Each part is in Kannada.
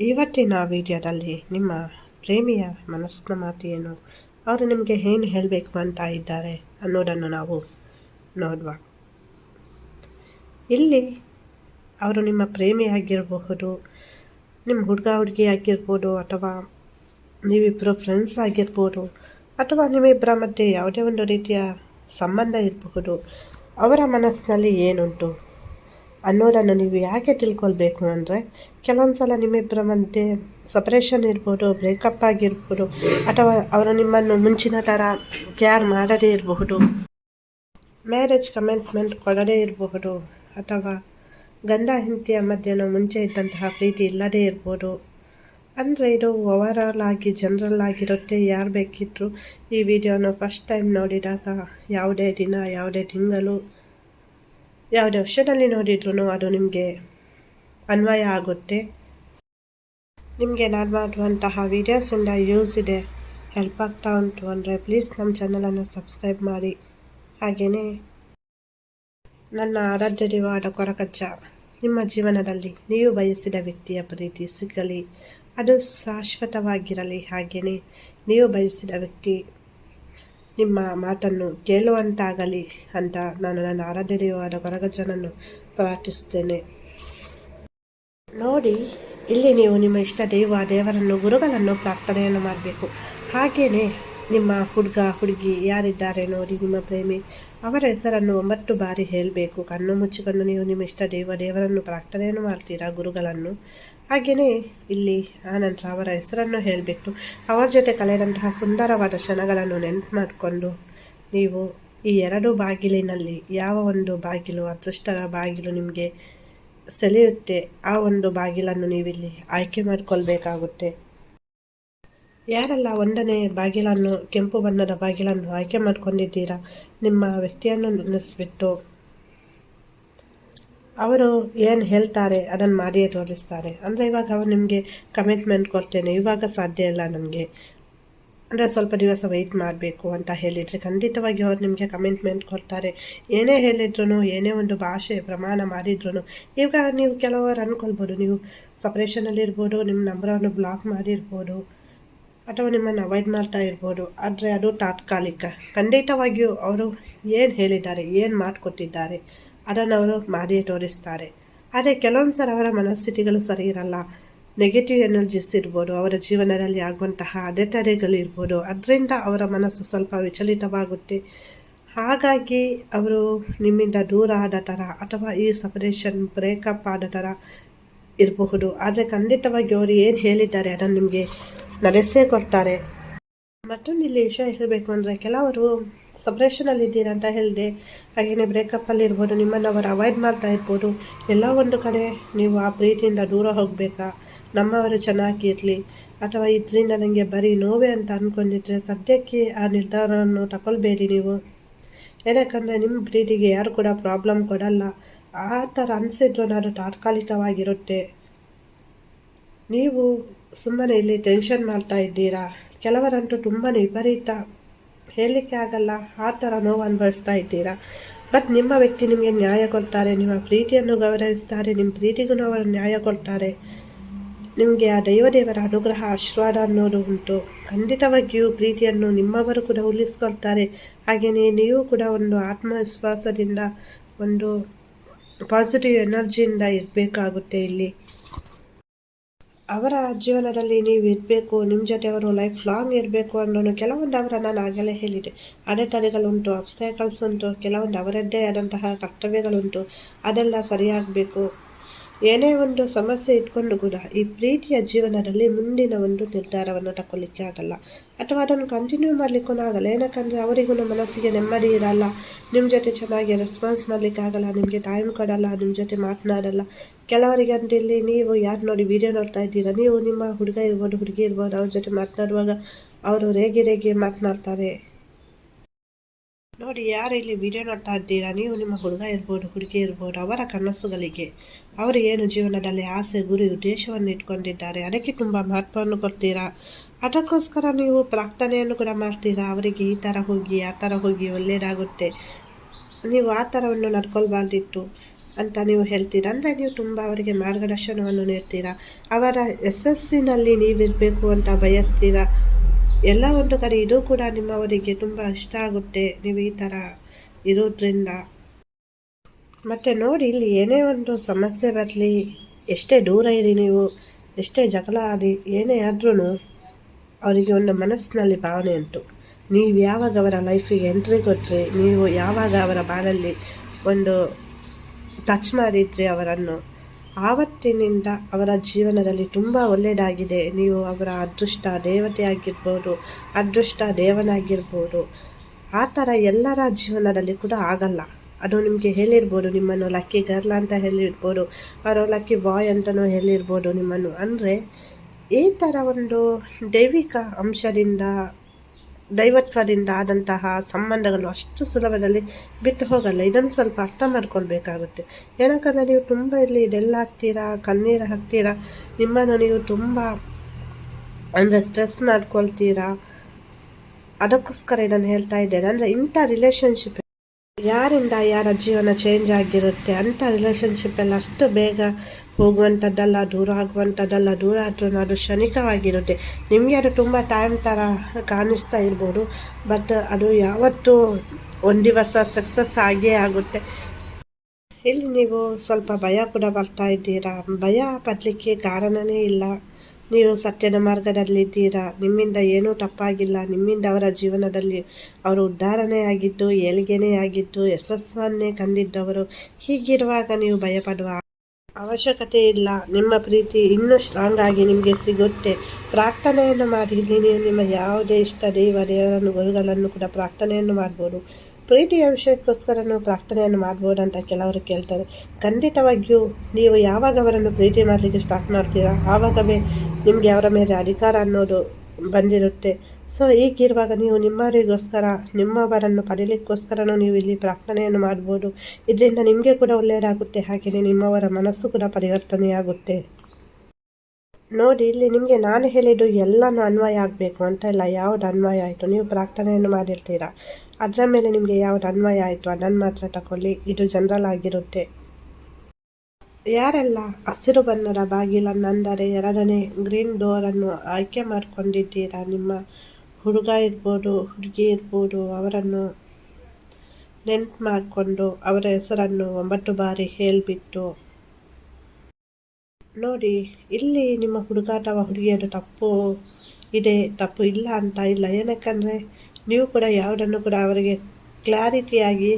ಇವತ್ತಿನ ವಿಡಿಯೋದಲ್ಲಿ ನಿಮ್ಮ ಪ್ರೇಮಿಯ ಮನಸ್ಸಿನ ಮಾತು ಏನು ಅವರು ನಿಮಗೆ ಏನು ಹೇಳಬೇಕು ಅಂತ ಇದ್ದಾರೆ ಅನ್ನೋದನ್ನು ನಾವು ನೋಡುವ. ಇಲ್ಲಿ ಅವರು ನಿಮ್ಮ ಪ್ರೇಮಿ ಆಗಿರಬಹುದು, ನಿಮ್ಮ ಹುಡುಗ ಹುಡುಗಿ ಆಗಿರ್ಬೋದು, ಅಥವಾ ನೀವಿಬ್ಬರು ಫ್ರೆಂಡ್ಸ್ ಆಗಿರ್ಬೋದು, ಅಥವಾ ನಿಮ್ಮಿಬ್ಬರ ಮಧ್ಯೆ ಯಾವುದೇ ಒಂದು ರೀತಿಯ ಸಂಬಂಧ ಇರಬಹುದು, ಅವರ ಮನಸ್ಸಿನಲ್ಲಿ ಏನುಂಟು? ಅನ್ನೋದನ್ನು ನೀವು ಯಾಕೆ ತಿಳ್ಕೊಳ್ಬೇಕು ಅಂದರೆ ಕೆಲವೊಂದು ಸಲ ನಿಮ್ಮಿಬ್ಬರ ಮಧ್ಯೆ ಸಪ್ರೇಷನ್ ಇರ್ಬೋದು ಬ್ರೇಕಪ್ ಆಗಿರ್ಬೋದು, ಅಥವಾ ಅವರು ನಿಮ್ಮನ್ನು ಮುಂಚಿನ ಥರ ಕೇರ್ ಮಾಡದೇ ಇರಬಹುದು ಮ್ಯಾರೇಜ್ ಕಮಿಟ್ಮೆಂಟ್ ಕೊಡದೇ ಇರಬಹುದು, ಅಥವಾ ಗಂಡ ಹೆಂಡತಿಯ ಮಧ್ಯೆ ಮುಂಚೆ ಇದ್ದಂತಹ ಪ್ರೀತಿ ಇಲ್ಲದೇ ಇರ್ಬೋದು. ಅಂದರೆ ಇದು ಓವರಾಲ್ ಆಗಿ ಜನರಲ್ ಆಗಿರುತ್ತೆ. ಯಾರು ಬೇಕಿದ್ರು ಈ ವಿಡಿಯೋನ ಫಸ್ಟ್ ಟೈಮ್ ನೋಡಿದಾಗ ಯಾವುದೇ ದಿನ, ಯಾವುದೇ ತಿಂಗಳು ಯಾವುದೇ ವರ್ಷದಲ್ಲಿ ನೋಡಿದ್ರು ಅದು ನಿಮಗೆ ಅನ್ವಯ ಆಗುತ್ತೆ. ನಿಮಗೆ ನಾನು ಮಾಡುವಂತಹ ವೀಡಿಯೋಸಿಂದ ಯೂಸ್ ಇದೆ, ಹೆಲ್ಪ್ ಆಗ್ತಾ ಉಂಟು ಅಂದರೆ ಪ್ಲೀಸ್ ನಮ್ಮ ಚಾನಲನ್ನು ಸಬ್ಸ್ಕ್ರೈಬ್ ಮಾಡಿ. ಹಾಗೆಯೇ ನನ್ನ ಆರಾಧ್ಯವಾದ ಕೊರಕಜ್ಜ, ನಿಮ್ಮ ಜೀವನದಲ್ಲಿ ನೀವು ಬಯಸಿದ ವ್ಯಕ್ತಿಯ ಪ್ರೀತಿ ಸಿಗಲಿ, ಅದು ಶಾಶ್ವತವಾಗಿರಲಿ. ಹಾಗೆಯೇ ನೀವು ಬಯಸಿದ ವ್ಯಕ್ತಿ ನಿಮ್ಮ ಮಾತನ್ನು ಕೇಳುವಂತಾಗಲಿ ಅಂತ ನಾನು ನನ್ನ ಆರಾಧ್ಯವಾದ ಕೊರಗಜ್ಜನನ್ನು ಪ್ರಾರ್ಥಿಸ್ತೇನೆ ನೋಡಿ, ಇಲ್ಲಿ ನೀವು ನಿಮ್ಮ ಇಷ್ಟ ದೈವ ದೇವರನ್ನು, ಗುರುಗಳನ್ನು ಪ್ರಾರ್ಥನೆಯನ್ನು ಮಾಡಬೇಕು. ಹಾಗೆಯೇ ನಿಮ್ಮ ಹುಡುಗ, ಹುಡುಗಿ ಯಾರಿದ್ದಾರೆ ನೋಡಿ, ನಿಮ್ಮ ಪ್ರೇಮಿ, ಅವರ ಹೆಸರನ್ನು ಒಂಬತ್ತು ಬಾರಿ ಹೇಳಬೇಕು. ಕಣ್ಣು ಮುಚ್ಚಿಕೊಂಡು ನೀವು ನಿಮ್ಮ ಇಷ್ಟ ದೇವ ದೇವರನ್ನು ಪ್ರಾರ್ಥನೆಯನ್ನು ಮಾಡ್ತೀರಾ, ಗುರುಗಳನ್ನು? ಹಾಗೆಯೇ ಇಲ್ಲಿ ಆನಂತರ ಅವರ ಹೆಸರನ್ನು ಹೇಳಿಬಿಟ್ಟು ಅವರ ಜೊತೆ ಕಳೆದಂತಹ ಸುಂದರವಾದ ಕ್ಷಣಗಳನ್ನು ನೆನಪು ಮಾಡಿಕೊಂಡು ನೀವು ಈ ಎರಡು ಬಾಗಿಲಿನಲ್ಲಿ ಯಾವ ಒಂದು ಬಾಗಿಲು ಅದೃಷ್ಟರ ಬಾಗಿಲು ನಿಮಗೆ ಸೆಳೆಯುತ್ತೆ, ಆ ಒಂದು ಬಾಗಿಲನ್ನು ನೀವಿಲ್ಲಿ ಆಯ್ಕೆ ಮಾಡಿಕೊಳ್ಬೇಕಾಗುತ್ತೆ. ಯಾರೆಲ್ಲ ಒಂದನೇ ಬಾಗಿಲನ್ನು, ಕೆಂಪು ಬಣ್ಣದ ಬಾಗಿಲನ್ನು ಆಯ್ಕೆ ಮಾಡ್ಕೊಂಡಿದ್ದೀರಾ, ನಿಮ್ಮ ವ್ಯಕ್ತಿಯನ್ನು ನೆನೆಸ್ಬಿಟ್ಟು ಅವರು ಏನು ಹೇಳ್ತಾರೆ ಅದನ್ನು ಮಾಡಿಯೇ ತೋರಿಸ್ತಾರೆ ಅಂದರೆ ಇವಾಗ ಅವರು ನಿಮಗೆ ಕಮಿಟ್ಮೆಂಟ್ ಕೊಡ್ತೇನೆ, ಇವಾಗ ಸಾಧ್ಯ ಇಲ್ಲ ನನಗೆ ಅಂದರೆ ಸ್ವಲ್ಪ ದಿವಸ ವೆಯ್ಟ್ ಮಾಡಬೇಕು ಅಂತ ಹೇಳಿದರೆ ಖಂಡಿತವಾಗಿ ಅವ್ರು ನಿಮಗೆ ಕಮಿಟ್ಮೆಂಟ್ ಕೊಡ್ತಾರೆ. ಏನೇ ಹೇಳಿದ್ರು ಏನೇ ಒಂದು ಭಾಷೆ ಪ್ರಮಾಣ ಮಾಡಿದ್ರು ಈಗ ನೀವು ಕೆಲವರು ಅಂದ್ಕೊಳ್ಬೋದು ನೀವು ಸಪ್ರೇಷನಲ್ಲಿರ್ಬೋದು ನಿಮ್ಮ ನಂಬರನ್ನು ಬ್ಲಾಕ್ ಮಾಡಿರ್ಬೋದು, ಅಥವಾ ನಿಮ್ಮನ್ನು ಅವಾಯ್ಡ್ ಮಾಡ್ತಾ ಇರ್ಬೋದು, ಆದರೆ ಅದು ತಾತ್ಕಾಲಿಕ. ಖಂಡಿತವಾಗಿಯೂ ಅವರು ಏನು ಹೇಳಿದ್ದಾರೆ, ಏನು ಮಾಡಿಕೊಟ್ಟಿದ್ದಾರೆ ಅದನ್ನು ಅವರು ಮಾಡಿ ತೋರಿಸ್ತಾರೆ. ಆದರೆ ಕೆಲವೊಂದು ಸಲ ಅವರ ಮನಸ್ಥಿತಿಗಳು ಸರಿ ಇರಲ್ಲ. ನೆಗೆಟಿವ್ ಎನರ್ಜಿಸ್ ಇರ್ಬೋದು, ಅವರ ಜೀವನದಲ್ಲಿ ಆಗುವಂತಹ ಅಡೆತಡೆಗಳು ಇರ್ಬೋದು, ಅದರಿಂದ ಅವರ ಮನಸ್ಸು ಸ್ವಲ್ಪ ವಿಚಲಿತವಾಗುತ್ತೆ. ಹಾಗಾಗಿ ಅವರು ನಿಮ್ಮಿಂದ ದೂರ ಆದ ಥರ ಅಥವಾ ಈ ಸಪರೇಷನ್ ಬ್ರೇಕಪ್ ಆದ ಥರ ಇರಬಹುದು. ಆದರೆ ಖಂಡಿತವಾಗಿ ಅವರು ಏನು ಹೇಳಿದ್ದಾರೆ ಅದನ್ನು ನಿಮಗೆ ನಡೆಸೇ ಕೊಡ್ತಾರೆ. ಮತ್ತೊಂದು ಇಲ್ಲಿ ವಿಷಯ ಹೇಳಬೇಕು ಅಂದರೆ ಕೆಲವರು ಸಪ್ರೇಷನಲ್ಲಿ ಇದ್ದೀರಾ ಅಂತ ಹೇಳಿದೆ. ಹಾಗೆಯೇ ಬ್ರೇಕಪ್ಪಲ್ಲಿ ಇರ್ಬೋದು, ನಿಮ್ಮನ್ನು ಅವರು ಅವಾಯ್ಡ್ ಮಾಡ್ತಾ ಇರ್ಬೋದು. ಎಲ್ಲ ಒಂದು ಕಡೆ ನೀವು ಆ ಪ್ರೀತಿಯಿಂದ ದೂರ ಹೋಗಬೇಕಾ? ನಮ್ಮವರು ಚೆನ್ನಾಗಿರಲಿ ಅಥವಾ ಇದರಿಂದ ನನಗೆ ಬರೀ ನೋವೇ ಅಂತ ಅಂದ್ಕೊಂಡಿದ್ರೆ ಸದ್ಯಕ್ಕೆ ಆ ನಿರ್ಧಾರವನ್ನು ತಗೊಳ್ಬೇಡಿ ನೀವು. ಏನಕ್ಕಂದರೆ ನಿಮ್ಮ ಪ್ರೀತಿಗೆ ಯಾರು ಕೂಡ ಪ್ರಾಬ್ಲಮ್ ಕೊಡಲ್ಲ. ಆ ಥರ ಅನಿಸಿದ್ರು ನಾನು ತಾತ್ಕಾಲಿಕವಾಗಿರುತ್ತೆ. ನೀವು ಸುಮ್ಮನೆ ಇಲ್ಲಿ ಟೆನ್ಷನ್ ಮಾಡ್ತಾ ಇದ್ದೀರಾ? ಕೆಲವರಂತೂ ತುಂಬಾ ವಿಪರೀತ ಹೇಳಲಿಕ್ಕೆ ಆಗಲ್ಲ, ಆ ಥರ ನೋವು ಅನುಭವಿಸ್ತಾ ಇದ್ದೀರಾ? ಬಟ್ ನಿಮ್ಮ ವ್ಯಕ್ತಿ ನಿಮಗೆ ನ್ಯಾಯ ಕೊಡ್ತಾರೆ, ನಿಮ್ಮ ಪ್ರೀತಿಯನ್ನು ಗೌರವಿಸ್ತಾರೆ, ನಿಮ್ಮ ಪ್ರೀತಿಗೂ ಅವರು ನ್ಯಾಯ ಕೊಡ್ತಾರೆ. ನಿಮಗೆ ಆ ದೈವದೇವರ ಅನುಗ್ರಹ, ಆಶೀರ್ವಾದ ಅನ್ನೋದು ಉಂಟು. ಖಂಡಿತವಾಗಿಯೂ ಪ್ರೀತಿಯನ್ನು ನಿಮ್ಮವರು ಕೂಡ ಉಳಿಸ್ಕೊಳ್ತಾರೆ. ಹಾಗೆಯೇ ನೀವು ಕೂಡ ಒಂದು ಆತ್ಮವಿಶ್ವಾಸದಿಂದ, ಒಂದು ಪಾಸಿಟಿವ್ ಎನರ್ಜಿಯಿಂದ ಇರಬೇಕಾಗುತ್ತೆ ಇಲ್ಲಿ. ಅವರ ಜೀವನದಲ್ಲಿ ನೀವು ಇರಬೇಕು, ನಿಮ್ಮ ಜೊತೆ ಅವರು ಲೈಫ್ ಲಾಂಗ್ ಇರಬೇಕು ಅನ್ನೋ ಕೆಲವೊಂದು ಅವರ ನಾನು ಆಗಲೇ ಹೇಳಿದೆ. ಅಡೆತಡೆಗಳುಂಟು ಅಬ್ಸ್ಟ್ಯಾಕಲ್ಸ್ ಉಂಟು, ಕೆಲವೊಂದು ಅವರದ್ದೇ ಆದಂತಹ ಕರ್ತವ್ಯಗಳುಂಟು. ಅದೆಲ್ಲ ಸರಿಯಾಗಬೇಕು. ಏನೇ ಒಂದು ಸಮಸ್ಯೆ ಇಟ್ಕೊಂಡು ಕೂಡ ಈ ಪ್ರೀತಿಯ ಜೀವನದಲ್ಲಿ ಮುಂದಿನ ಒಂದು ನಿರ್ಧಾರವನ್ನು ತಗೊಳ್ಳಿಕ್ಕೆ ಆಗಲ್ಲ. ಅಥವಾ ಅದನ್ನು ಕಂಟಿನ್ಯೂ ಮಾಡಲಿಕ್ಕೂ ಆಗಲ್ಲ. ಏನಕ್ಕಂದರೆ ಅವರಿಗೂ ಮನಸ್ಸಿಗೆ ನೆಮ್ಮದಿ ಇರಲ್ಲ. ನಿಮ್ಮ ಜೊತೆ ಚೆನ್ನಾಗಿ ರೆಸ್ಪಾನ್ಸ್ ಮಾಡಲಿಕ್ಕಾಗಲ್ಲ ನಿಮಗೆ ಟೈಮ್ ಕೊಡಲ್ಲ. ನಿಮ್ಮ ಜೊತೆ ಮಾತನಾಡಲ್ಲ. ಕೆಲವರಿಗೆ ಅಂತ ಇಲ್ಲಿ ನೀವು ಯಾರು ನೋಡಿ ವಿಡಿಯೋ ನೋಡ್ತಾ ಇದ್ದೀರಾ? ನೀವು ನಿಮ್ಮ ಹುಡುಗ ಇರ್ಬೋದು, ಹುಡುಗಿ ಇರ್ಬೋದು, ಅವ್ರ ಜೊತೆ ಮಾತನಾಡುವಾಗ ಅವರು ರೇಗೆ ರೇಗೆ ಮಾತನಾಡ್ತಾರೆ. ನೋಡಿ, ಯಾರು ಇಲ್ಲಿ ವಿಡಿಯೋ ನೋಡ್ತಾ ಇದ್ದೀರಾ? ನೀವು ನಿಮ್ಮ ಹುಡುಗ ಇರ್ಬೋದು, ಹುಡುಗಿ ಇರ್ಬೋದು, ಅವರ ಕನಸುಗಳಿಗೆ. ಅವರು ಏನು ಜೀವನದಲ್ಲಿ ಆಸೆ, ಗುರಿ, ಉದ್ದೇಶವನ್ನು ಇಟ್ಕೊಂಡಿದ್ದಾರೆ? ಅದಕ್ಕೆ ತುಂಬ ಮಹತ್ವವನ್ನು ಕೊಡ್ತೀರಾ? ಅದಕ್ಕೋಸ್ಕರ ನೀವು ಪ್ರಾರ್ಥನೆಯನ್ನು ಕೂಡ ಮಾಡ್ತೀರಾ? ಅವರಿಗೆ ಈ ಥರ ಹೋಗಿ, ಆ ಥರ ಹೋಗಿ ಒಳ್ಳೆಯದಾಗುತ್ತೆ ನೀವು ಆ ಥರವನ್ನು ನಡ್ಕೊಳ್ಬಾರ್ದಿತ್ತು ಅಂತ ನೀವು ಹೇಳ್ತೀರಾ? ಅಂದರೆ ನೀವು ತುಂಬ ಅವರಿಗೆ ಮಾರ್ಗದರ್ಶನವನ್ನು ನೀಡ್ತೀರಾ? ಅವರ ಯಶಸ್ಸಿನಲ್ಲಿ ನೀವಿರಬೇಕು ಅಂತ ಬಯಸ್ತೀರಾ? ಎಲ್ಲ ಒಂದು ಕಡೆ ಇದು ಕೂಡ ನಿಮ್ಮವರಿಗೆ ತುಂಬ ಇಷ್ಟ ಆಗುತ್ತೆ. ನೀವು ಈ ಥರ ಇರೋದ್ರಿಂದ. ಮತ್ತು ನೋಡಿ, ಇಲ್ಲಿ ಏನೇ ಒಂದು ಸಮಸ್ಯೆ ಬರಲಿ, ಎಷ್ಟೇ ದೂರ ಇರಿ ನೀವು, ಎಷ್ಟೇ ಜಗಳ ಆಡಿ ಏನೇ ಆದ್ರೂ ಅವರಿಗೆ ಒಂದು ಮನಸ್ಸಿನಲ್ಲಿ ಭಾವನೆ ಉಂಟು. ನೀವು ಯಾವಾಗ ಅವರ ಲೈಫಿಗೆ ಎಂಟ್ರಿ ಕೊಟ್ಟರೆ ನೀವು ಯಾವಾಗ ಅವರ ಬಾಲಲ್ಲಿ ಒಂದು ಟಚ್ ಮಾಡಿದ್ರಿ ಅವರನ್ನು ಆವತ್ತಿನಿಂದ ಅವರ ಜೀವನದಲ್ಲಿ ತುಂಬ ಒಳ್ಳೆಯದಾಗಿದೆ. ನೀವು ಅವರ ಅದೃಷ್ಟ ದೇವತೆ ಆಗಿರ್ಬೋದು ಅದೃಷ್ಟ ದೇವನಾಗಿರ್ಬೋದು. ಆ ಥರ ಎಲ್ಲರ ಜೀವನದಲ್ಲಿ ಕೂಡ ಆಗಲ್ಲ. ಅದು ನಿಮಗೆ ಹೇಳಿರ್ಬೋದು, ನಿಮ್ಮನ್ನು ಲಕ್ಕಿ ಗರ್ಲ್ ಅಂತ ಹೇಳಿರ್ಬೋದು ಅವರು ಲಕ್ಕಿ ಬಾಯ್ ಅಂತಲೂ ಹೇಳಿರ್ಬೋದು ನಿಮ್ಮನ್ನು. ಅಂದರೆ ಈ ಥರ ಒಂದು ದೈವಿಕ ಅಂಶದಿಂದ ದೈವತ್ವದಿಂದ ಆದಂತಹ ಸಂಬಂಧಗಳು ಅಷ್ಟು ಸುಲಭದಲ್ಲಿ ಬಿತ್ತು ಹೋಗಲ್ಲ. ಇದನ್ನು ಸ್ವಲ್ಪ ಅರ್ಥ ಮಾಡ್ಕೊಳ್ಬೇಕಾಗುತ್ತೆ. ಏನಕ್ಕಂದರೆ ನೀವು ತುಂಬ ಇಲ್ಲಿ ಇದೆಲ್ಲ ಹಾಕ್ತೀರಾ ಕಣ್ಣೀರು ಹಾಕ್ತೀರಾ? ನಿಮ್ಮನ್ನು ನೀವು ತುಂಬ ಅಂದರೆ ಸ್ಟ್ರೆಸ್ ಮಾಡ್ಕೊಳ್ತೀರಾ? ಅದಕ್ಕೋಸ್ಕರ ಇದನ್ನು ಹೇಳ್ತಾ ಇದ್ದೇನೆ. ಅಂದರೆ ಇಂಥ ರಿಲೇಷನ್ಶಿಪ್ ಯಾರಿಂದ ಯಾರ ಜೀವನ ಚೇಂಜ್ ಆಗಿರುತ್ತೆ? ಅಂಥ ರಿಲೇಷನ್ಶಿಪ್ಪೆಲ್ಲ ಅಷ್ಟು ಬೇಗ ಹೋಗುವಂಥದ್ದಲ್ಲ, ದೂರ ಆಗುವಂಥದ್ದಲ್ಲ, ದೂರ ಆದ್ರೂ ಅದು ಕ್ಷಣಿಕವಾಗಿರುತ್ತೆ. ನಿಮಗೆ ಅದು ತುಂಬ ಟೈಮ್ ಥರ ಕಾಣಿಸ್ತಾ ಇರ್ಬೋದು ಬಟ್ ಅದು ಯಾವತ್ತೂ ಒಂದು ದಿವಸ ಸಕ್ಸಸ್ ಆಗೇ ಆಗುತ್ತೆ. ಇಲ್ಲಿ ನೀವು ಸ್ವಲ್ಪ ಭಯ ಕೂಡ ಬರ್ತಾ ಇದ್ದೀರಾ? ಭಯ ಪಡಲಿಕ್ಕೆ ಕಾರಣನೇ ಇಲ್ಲ. ನೀವು ಸತ್ಯದ ಮಾರ್ಗದಲ್ಲಿದ್ದೀರಾ? ನಿಮ್ಮಿಂದ ಏನೂ ತಪ್ಪಾಗಿಲ್ಲ. ನಿಮ್ಮಿಂದ ಅವರ ಜೀವನದಲ್ಲಿ ಅವರು ಉದ್ಧಾರಣೆ ಆಗಿದ್ದು, ಏಳಿಗೆನೇ ಆಗಿದ್ದು, ಯಶಸ್ಸನ್ನೇ ಕಂಡಿದ್ದವರು. ಹೀಗಿರುವಾಗ ನೀವು ಭಯಪಡುವ ಅವಶ್ಯಕತೆ ಇಲ್ಲ. ನಿಮ್ಮ ಪ್ರೀತಿ ಇನ್ನೂ ಸ್ಟ್ರಾಂಗ್ ಆಗಿ ನಿಮಗೆ ಸಿಗುತ್ತೆ. ಪ್ರಾರ್ಥನೆಯನ್ನು ಮಾಡಿ ನೀವು. ನಿಮ್ಮ ಯಾವುದೇ ಇಷ್ಟ ದೇವ ದೇವರನ್ನು, ಗುರುಗಳನ್ನು ಕೂಡ ಪ್ರಾರ್ಥನೆಯನ್ನು ಮಾಡ್ಬೋದು. ಪ್ರೀತಿಯ ವಿಷಯಕ್ಕೋಸ್ಕರ ಪ್ರಾರ್ಥನೆಯನ್ನು ಮಾಡ್ಬೋದು ಅಂತ ಕೆಲವರು ಕೇಳ್ತಾರೆ. ಖಂಡಿತವಾಗಿಯೂ ನೀವು ಯಾವಾಗ ಅವರನ್ನು ಪ್ರೀತಿ ಮಾಡಲಿಕ್ಕೆ ಸ್ಟಾರ್ಟ್ ಮಾಡ್ತೀರಾ? ಆವಾಗವೇ ನಿಮಗೆ ಅವರ ಮೇಲೆ ಅಧಿಕಾರ ಅನ್ನೋದು ಬಂದಿರುತ್ತೆ. ಸೊ ಹೀಗಿರುವಾಗ ನೀವು ನಿಮ್ಮವರಿಗೋಸ್ಕರ, ನಿಮ್ಮವರನ್ನು ಪಡೀಲಿಕ್ಕೋಸ್ಕರನೂ ನೀವು ಇಲ್ಲಿ ಪ್ರಾರ್ಥನೆಯನ್ನು ಮಾಡ್ಬೋದು. ಇದರಿಂದ ನಿಮಗೆ ಕೂಡ ಒಳ್ಳೆಯದಾಗುತ್ತೆ, ಹಾಗೆಯೇ ನಿಮ್ಮವರ ಮನಸ್ಸು ಕೂಡ ಪರಿವರ್ತನೆಯಾಗುತ್ತೆ. ನೋಡಿ, ಇಲ್ಲಿ ನಿಮಗೆ ನಾನು ಹೇಳಿದ್ದು ಎಲ್ಲನೂ ಅನ್ವಯ ಆಗಬೇಕು ಅಂತ ಇಲ್ಲ, ಯಾವ್ದು ಅನ್ವಯ ಆಯಿತು? ನೀವು ಪ್ರಾರ್ಥನೆಯನ್ನು ಮಾಡಿರ್ತೀರಾ? ಅದರ ಮೇಲೆ ನಿಮಗೆ ಯಾವ್ದು ಅನ್ವಯ ಆಯಿತು? ಅದನ್ನು ಮಾತ್ರ ತಗೊಳ್ಳಿ ಇದು ಜನರಲ್ ಆಗಿರುತ್ತೆ. ಯಾರೆಲ್ಲ ಹಸಿರು ಬಣ್ಣದ ಬಾಗಿಲನ್ನು ಅಂದರೆ ಎರಡನೇ ಗ್ರೀನ್ ಡೋರನ್ನು ಆಯ್ಕೆ ಮಾಡಿಕೊಂಡಿದ್ದೀರಾ ನಿಮ್ಮ ಹುಡುಗ ಇರ್ಬೋದು ಹುಡುಗಿ ಇರ್ಬೋದು ಅವರನ್ನು ನೆನ್ಪು ಮಾಡಿಕೊಂಡು ಅವರ ಹೆಸರನ್ನು ಒಂಬತ್ತು ಬಾರಿ ಹೇಳಿಬಿಟ್ಟು. ನೋಡಿ, ಇಲ್ಲಿ ನಿಮ್ಮ ಹುಡುಗ ಅಥವಾ ಹುಡುಗಿಯರು ತಪ್ಪು ಇದೆ, ತಪ್ಪು ಇಲ್ಲ ಅಂತ ಇಲ್ಲ. ಏನಕ್ಕಂದರೆ, ನೀವು ಕೂಡ ಯಾವುದನ್ನು ಕೂಡ ಅವರಿಗೆ ಕ್ಲಾರಿಟಿಯಾಗಿ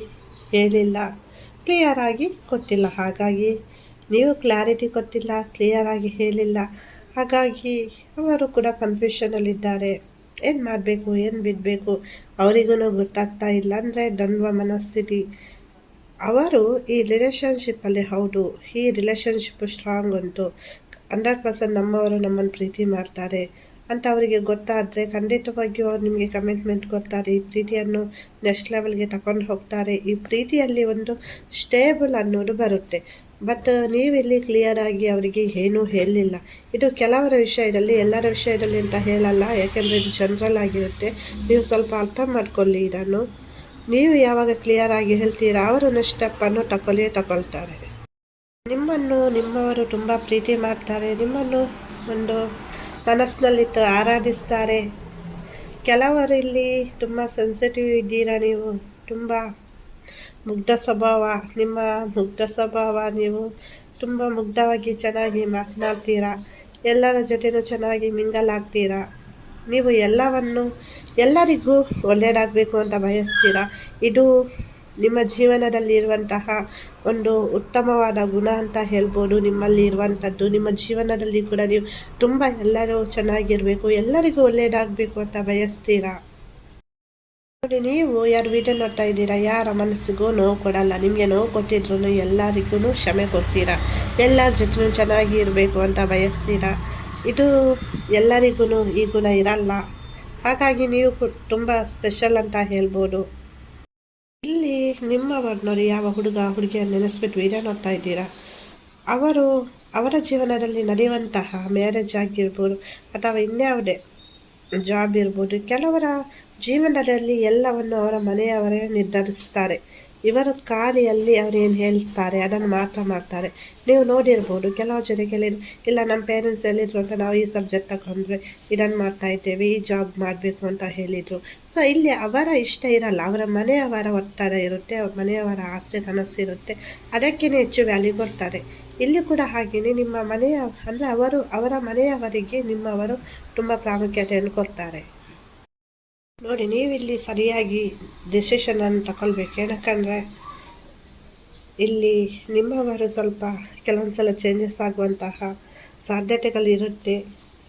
ಹೇಳಿಲ್ಲ ಕ್ಲಿಯರಾಗಿ ಕೊಟ್ಟಿಲ್ಲ. ಹಾಗಾಗಿ, ನೀವು ಕ್ಲಾರಿಟಿ ಕೊಟ್ಟಿಲ್ಲ ಕ್ಲಿಯರಾಗಿ ಹೇಳಿಲ್ಲ. ಹಾಗಾಗಿ, ಅವರು ಕೂಡ ಕನ್ಫ್ಯೂಷನಲ್ಲಿದ್ದಾರೆ ಏನು ಮಾಡಬೇಕು, ಏನು ಬಿಡಬೇಕು? ಅವರಿಗೂ ಗೊತ್ತಾಗ್ತಾ ಇಲ್ಲ ಅಂದರೆ ದಂಡ್ವ ಮನಸ್ಥಿತಿ. ಅವರು ಈ ರಿಲೇಷನ್ಶಿಪ್ಪಲ್ಲಿ ಹೌದು, ಈ ರಿಲೇಷನ್ಶಿಪ್ ಸ್ಟ್ರಾಂಗ್ ಉಂಟು. ಹಂಡ್ರೆಡ್ ಪರ್ಸೆಂಟ್ ನಮ್ಮವರು ನಮ್ಮನ್ನು ಪ್ರೀತಿ ಮಾಡ್ತಾರೆ. ಅಂತ ಅವರಿಗೆ ಗೊತ್ತಾದರೆ ಖಂಡಿತವಾಗಿಯೂ ಅವ್ರು ನಿಮಗೆ ಕಮಿಟ್ಮೆಂಟ್ ಕೊಡ್ತಾರೆ. ಈ ಪ್ರೀತಿಯನ್ನು ನೆಕ್ಸ್ಟ್ ಲೆವೆಲ್ಗೆ ತಗೊಂಡು ಹೋಗ್ತಾರೆ. ಈ ಪ್ರೀತಿಯಲ್ಲಿ ಒಂದು ಸ್ಟೇಬಲ್ ಅನ್ನೋದು ಬರುತ್ತೆ. ಬಟ್ ನೀವಿಲ್ಲಿ ಕ್ಲಿಯರ್ ಆಗಿ ಅವರಿಗೆ ಏನೂ ಹೇಳಲಿಲ್ಲ ಇದು ಕೆಲವರ ವಿಷಯದಲ್ಲಿ ಎಲ್ಲರ ವಿಷಯದಲ್ಲಿ ಅಂತ ಹೇಳಲ್ಲ. ಯಾಕೆಂದರೆ ಇದು ಜನರಲ್ ಆಗಿರುತ್ತೆ. ನೀವು ಸ್ವಲ್ಪ ಅರ್ಥ ಮಾಡ್ಕೊಳ್ಳಿ ಇದನ್ನು. ನೀವು ಯಾವಾಗ ಕ್ಲಿಯರ್ ಆಗಿ ಹೇಳ್ತೀರಾ, ಅವರು ನೆಕ್ಸ್ಟ್ ಸ್ಟೆಪ್ಪನ್ನು ತಗೊಳ್ಳೇ ತಗೊಳ್ತಾರೆ ನಿಮ್ಮನ್ನು, ನಿಮ್ಮವರು ತುಂಬ ಪ್ರೀತಿ ಮಾಡ್ತಾರೆ. ನಿಮ್ಮನ್ನು ಒಂದು ಮನಸ್ಸಿನಲ್ಲಿಟ್ಟು ಆರಾಧಿಸ್ತಾರೆ. ಕೆಲವರು ಇಲ್ಲಿ ತುಂಬ ಸೆನ್ಸಿಟಿವ್ ಇದ್ದೀರಾ ನೀವು? ತುಂಬ ಮುಗ್ಧ ಸ್ವಭಾವ, ನಿಮ್ಮ ಮುಗ್ಧ ಸ್ವಭಾವ ನೀವು ತುಂಬ ಮುಗ್ಧವಾಗಿ ಚೆನ್ನಾಗಿ ಮಾತನಾಡ್ತೀರಾ? ಎಲ್ಲರ ಜೊತೆನೂ ಚೆನ್ನಾಗಿ ಮಿಂಗಲ್ ಆಗ್ತೀರಾ? ನೀವು ಎಲ್ಲವನ್ನು, ಎಲ್ಲರಿಗೂ ಒಳ್ಳೆಯದಾಗಬೇಕು ಅಂತ ಬಯಸ್ತೀರಾ? ಇದು ನಿಮ್ಮ ಜೀವನದಲ್ಲಿ ಇರುವಂತಹ ಒಂದು ಉತ್ತಮವಾದ ಗುಣ ಅಂತ ಹೇಳ್ಬೋದು. ನಿಮ್ಮಲ್ಲಿ ಇರುವಂಥದ್ದು, ನಿಮ್ಮ ಜೀವನದಲ್ಲಿ ಕೂಡ ನೀವು ತುಂಬ ಎಲ್ಲರೂ ಚೆನ್ನಾಗಿರಬೇಕು, ಎಲ್ಲರಿಗೂ ಒಳ್ಳೆಯದಾಗಬೇಕು ಅಂತ ಬಯಸ್ತೀರಾ? ನೋಡಿ ನೀವು ಯಾರು ವಿಡಿಯೋ ನೋಡ್ತಾ ಇದ್ದೀರಾ? ಯಾರ ಮನಸ್ಸಿಗೂ ನೋವು ಕೊಡಲ್ಲ. ನಿಮಗೆ ನೋವು ಕೊಟ್ಟಿದ್ರು ಎಲ್ಲರಿಗೂ ಕ್ಷಮೆ ಕೊಡ್ತೀರಾ? ಎಲ್ಲರ ಜೊತೆ ಚೆನ್ನಾಗಿ ಇರಬೇಕು ಅಂತ ಬಯಸ್ತೀರಾ? ಇದು ಎಲ್ಲರಿಗೂ ಈ ಗುಣ ಇರಲ್ಲ. ಹಾಗಾಗಿ ನೀವು ತುಂಬ ಸ್ಪೆಷಲ್ ಅಂತ ಹೇಳ್ಬೋದು. ಇಲ್ಲಿ ನಿಮ್ಮ ವರ್ಣರು ಯಾವ ಹುಡುಗ, ಹುಡುಗಿಯನ್ನು ನೆನೆಸ್ಬಿಟ್ಟು ವಿಡಿಯೋ ನೋಡ್ತಾ ಇದ್ದೀರಾ? ಅವರು ಅವರ ಜೀವನದಲ್ಲಿ ನಡೆಯುವಂತಹ ಮ್ಯಾರೇಜ್ ಆಗಿರ್ಬೋದು, ಅಥವಾ ಇನ್ಯಾವುದೇ ಜಾಬ್ ಇರ್ಬೋದು, ಕೆಲವರ ಜೀವನದಲ್ಲಿ ಎಲ್ಲವನ್ನು ಅವರ ಮನೆಯವರೇ ನಿರ್ಧರಿಸ್ತಾರೆ ಇವರು ಖಾಲಿಯಲ್ಲಿ ಅವರೇನು ಹೇಳ್ತಾರೆ, ಅದನ್ನು ಮಾತ್ರ ಮಾಡ್ತಾರೆ. ನೀವು ನೋಡಿರ್ಬೋದು, ಕೆಲವು ಜನಕ್ಕೆ ಇಲ್ಲ, ನಮ್ಮ ಪೇರೆಂಟ್ಸ್ ಹೇಳಿದ್ರು ಅಂತ ನಾವು ಈ ಸಬ್ಜೆಕ್ಟ್ ತಗೊಂಡ್ರೆ ಇದನ್ನು ಮಾಡ್ತಾ ಇದ್ದೇವೆ, ಈ ಜಾಬ್ ಮಾಡಬೇಕು ಅಂತ ಹೇಳಿದರು. ಸೊ ಇಲ್ಲಿ ಅವರ ಇಷ್ಟ ಇರಲ್ಲ, ಅವರ ಮನೆಯವರ ಒತ್ತಡ ಇರುತ್ತೆ, ಅವ್ರ ಮನೆಯವರ ಆಸೆ ಕನಸು ಇರುತ್ತೆ ಅದಕ್ಕೇ ಹೆಚ್ಚು ವ್ಯಾಲ್ಯೂ ಕೊಡ್ತಾರೆ. ಇಲ್ಲಿ ಕೂಡ ಹಾಗೆಯೇ ನಿಮ್ಮ ಮನೆಯ, ಅಂದರೆ ಅವರು, ಅವರ ಮನೆಯವರಿಗೆ ನಿಮ್ಮವರು ತುಂಬ ಪ್ರಾಮುಖ್ಯತೆಯನ್ನು ಕೊಡ್ತಾರೆ. ನೋಡಿ, ನೀವಿಲ್ಲಿ ಸರಿಯಾಗಿ ಡಿಸಿಷನನ್ನು ತಗೊಳ್ಬೇಕು ಏನಕ್ಕಂದರೆ ಇಲ್ಲಿ ನಿಮ್ಮವರು ಸ್ವಲ್ಪ ಕೆಲವೊಂದು ಸಲ ಚೇಂಜಸ್ ಆಗುವಂತಹ ಸಾಧ್ಯತೆಗಳಿರುತ್ತೆ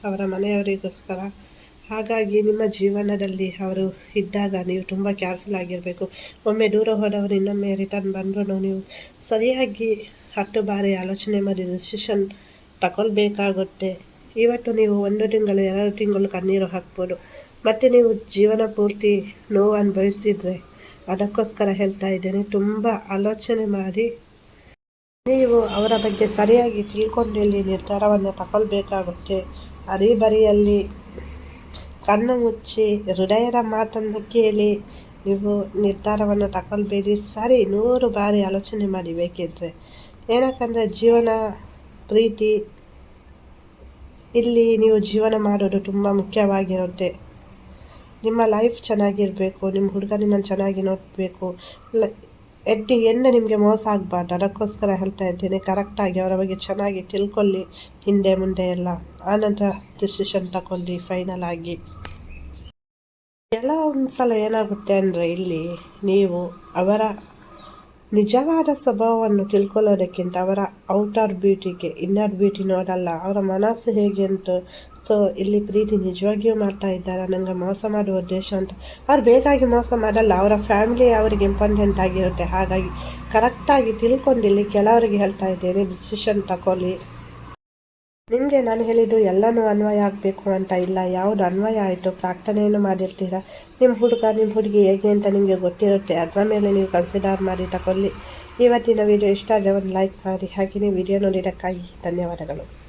ಅವರ ಮನೆಯವರಿಗೋಸ್ಕರ. ಹಾಗಾಗಿ ನಿಮ್ಮ ಜೀವನದಲ್ಲಿ ಅವರು ಇದ್ದಾಗ ನೀವು ತುಂಬ ಕೇರ್ಫುಲ್ ಆಗಿರಬೇಕು. ಒಮ್ಮೆ ದೂರ ಹೋದವರು ಇನ್ನೊಮ್ಮೆ ರಿಟರ್ನ್ ಬಂದರೂ ನೀವು ಸರಿಯಾಗಿ ಹತ್ತು ಬಾರಿ ಆಲೋಚನೆ ಮಾಡಿ ಡಿಸಿಷನ್ ತಗೊಳ್ಬೇಕಾಗುತ್ತೆ ಇವತ್ತು ನೀವು ಒಂದು ತಿಂಗಳು, ಎರಡು ತಿಂಗಳು ಕಣ್ಣೀರು ಹಾಕ್ಬೋದು. ಮತ್ತು ನೀವು ಜೀವನ ಪೂರ್ತಿ ನೋವು ಅನುಭವಿಸಿದರೆ ಅದಕ್ಕೋಸ್ಕರ ಹೇಳ್ತಾ ಇದ್ದೇನೆ. ತುಂಬ ಆಲೋಚನೆ ಮಾಡಿ ನೀವು ಅವರ ಬಗ್ಗೆ ಸರಿಯಾಗಿ ತಿಳ್ಕೊಂಡು ಇಲ್ಲಿ ನಿರ್ಧಾರವನ್ನು ತಗೊಳ್ಬೇಕಾಗುತ್ತೆ ಅರಿಬರಿಯಲ್ಲಿ ಕಣ್ಣು ಮುಚ್ಚಿ, ಹೃದಯದ ಮಾತನ್ನು ಕೇಳಿ ನೀವು ನಿರ್ಧಾರವನ್ನು ತಗೊಳ್ಬೇಡಿ ಸರಿ, ನೂರು ಬಾರಿ ಆಲೋಚನೆ ಮಾಡಿ. ಬೇಕಿದ್ರೆ ಏನಕ್ಕಂದರೆ ಜೀವನ ಪ್ರೀತಿ, ಇಲ್ಲಿ ನೀವು ಜೀವನ ಮಾಡೋದು ತುಂಬ ಮುಖ್ಯವಾಗಿರುತ್ತೆ. ನಿಮ್ಮ ಲೈಫ್ ಚೆನ್ನಾಗಿರಬೇಕು ನಿಮ್ಮ ಹುಡುಗ ನಿಮ್ಮನ್ನು ಚೆನ್ನಾಗಿ ನೋಡಬೇಕು. ಎಡ್ಡಿ ಎಣ್ಣೆ ನಿಮಗೆ ಮೋಸ ಆಗಬಾರ್ದು. ಅದಕ್ಕೋಸ್ಕರ ಹೇಳ್ತಾ ಇದ್ದೇನೆ ಕರೆಕ್ಟಾಗಿ ಅವರ ಬಗ್ಗೆ ಚೆನ್ನಾಗಿ ತಿಳ್ಕೊಳ್ಳಿ, ಹಿಂದೆ ಮುಂದೆ ಎಲ್ಲ. ಆನಂತರ ಡಿಸಿಷನ್ ತಗೊಳ್ಳಿ ಫೈನಲ್ ಆಗಿ. ಎಲ್ಲ ಒಂದು ಸಲ ಏನಾಗುತ್ತೆ ಅಂದರೆ ಇಲ್ಲಿ ನೀವು ಅವರ ನಿಜವಾದ ಸ್ವಭಾವವನ್ನು ತಿಳ್ಕೊಳ್ಳೋದಕ್ಕಿಂತ ಅವರ ಔಟರ್ ಬ್ಯೂಟಿಗೆ ಇನ್ನರ್ ಬ್ಯೂಟಿ ನೋಡಲ್ಲ. ಅವರ ಮನಸ್ಸು ಹೇಗೆ ಉಂಟು? ಸೊ, ಇಲ್ಲಿ ಪ್ರೀತಿ ನಿಜವಾಗಿಯೂ ಮಾಡ್ತಾ ಇದ್ದಾರೆ? ನನಗೆ ಮೋಸ ಮಾಡುವ ಉದ್ದೇಶ ಅಂತ ಅವ್ರು ಬೇಕಾಗಿ ಮೋಸ ಮಾಡಲ್ಲ. ಅವರ ಫ್ಯಾಮಿಲಿ ಅವರಿಗೆ ಇಂಪಾರ್ಟೆಂಟ್ ಆಗಿರುತ್ತೆ. ಹಾಗಾಗಿ ಕರೆಕ್ಟಾಗಿ ತಿಳ್ಕೊಂಡು ಇಲ್ಲಿ ಕೆಲವರಿಗೆ ಹೇಳ್ತಾ ಇದ್ದೇನೆ. ಡಿಸಿಷನ್ ತಗೊಳ್ಳಿ. ನಿಮಗೆ ನಾನು ಹೇಳಿದ್ದು ಎಲ್ಲನೂ ಅನ್ವಯ ಆಗಬೇಕು ಅಂತ ಇಲ್ಲ. ಯಾವುದು ಅನ್ವಯ ಆಯಿತು, ಪ್ರಾರ್ಥನೆಯನ್ನು ಮಾಡಿರ್ತೀರಾ? ನಿಮ್ಮ ಹುಡುಗ ನಿಮ್ಮ ಹುಡುಗಿ ಹೇಗೆ ಅಂತ ನಿಮಗೆ ಗೊತ್ತಿರುತ್ತೆ. ಅದರ ಮೇಲೆ ನೀವು ಕನ್ಸಿಡರ್ ಮಾಡಿ ತಗೊಳ್ಳಿ ಇವತ್ತಿನ ವಿಡಿಯೋ ಇಷ್ಟ ಆದರೆ ಒಂದು ಲೈಕ್ ಮಾಡಿ. ಹಾಗೆಯೇ ವಿಡಿಯೋ ನೋಡಿದ್ದಕ್ಕಾಗಿ ಧನ್ಯವಾದಗಳು.